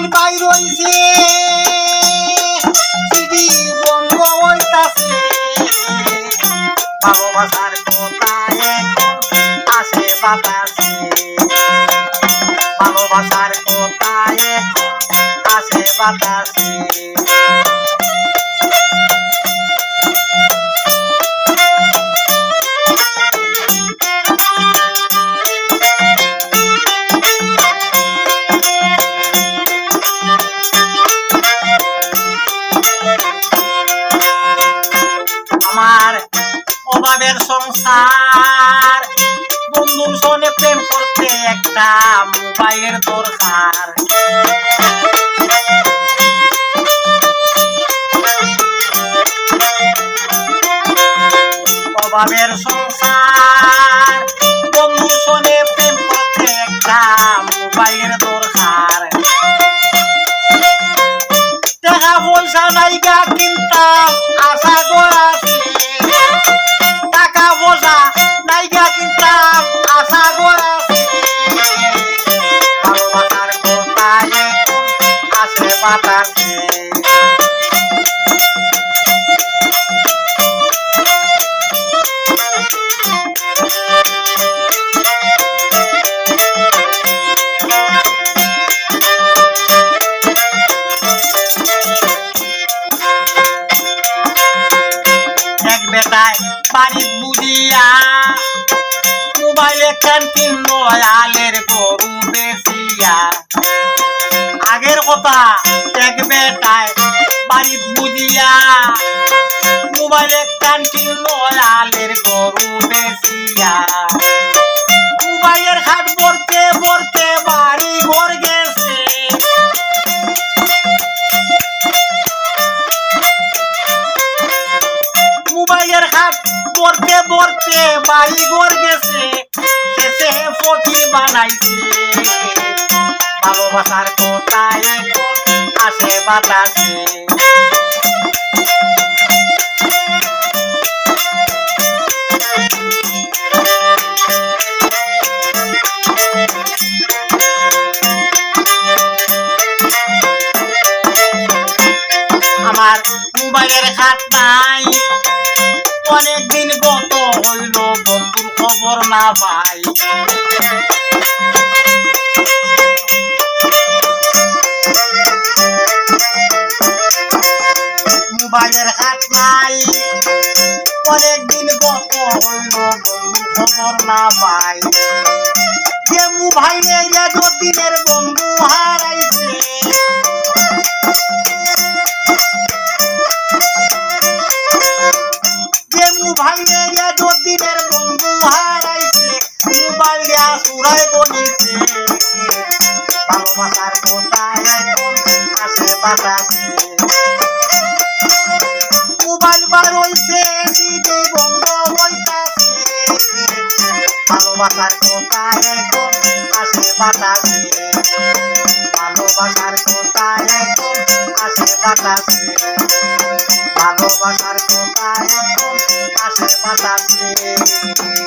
Mobile by রইছে। CD বন্ধ হইতাছে ভালোবাসার কথা এখন আসে বাতাসে? ভালোবাসার কথা এখন আসে বাতাসে? অভাবের সংসার। বন্ধুর সনে প্রেম করতে একটা মোবাইলের দরকার। অভাবের সংসার, বন্ধুর সনে প্রেম করতে একটা মোবাইলের দরকার। টাকা পয়সা নাইগা কিনতাম, আশা করাছি বাতাসে এক বেটায় বাড়ি বুঝিয়া মোবাইল একখান বুঝিয়া মোবাইল একখান কিনলো আলের গরু বেশিয়া মোবাইলের হাট ভরতে ভরতে বাড়ি ঘর গেছে। মোবাইলের হাট পড়তে পড়তে বাড়ি ঘর গেছে। শেষে ফকির বানাইছে। ভালোবাসার কোথায় আসে বাতাসে? মোবাইলের হাত নাই। অনেকদিন গত হইল, বন্ধুর খবর না পাই। মোবাইলের হাত নাই। অনেকদিন গত হইল, বন্ধুর খবর না পাই। যে মোবাইলে দিনের বন্ধু হারাইছে যে মোবাইলে দিনের বন্ধু হারাইছে। মোবাইল দিয়া সুরাই বলিছে ভালোবাসার কোথায় এখন আসে বাতাসে। মোবাইল বার হইছে বন্ধ বাতাসে। ভালোবাসার বাতাসে